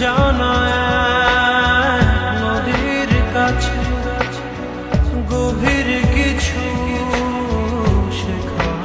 জানা নদীর কাছে গভীর কিছু শেখার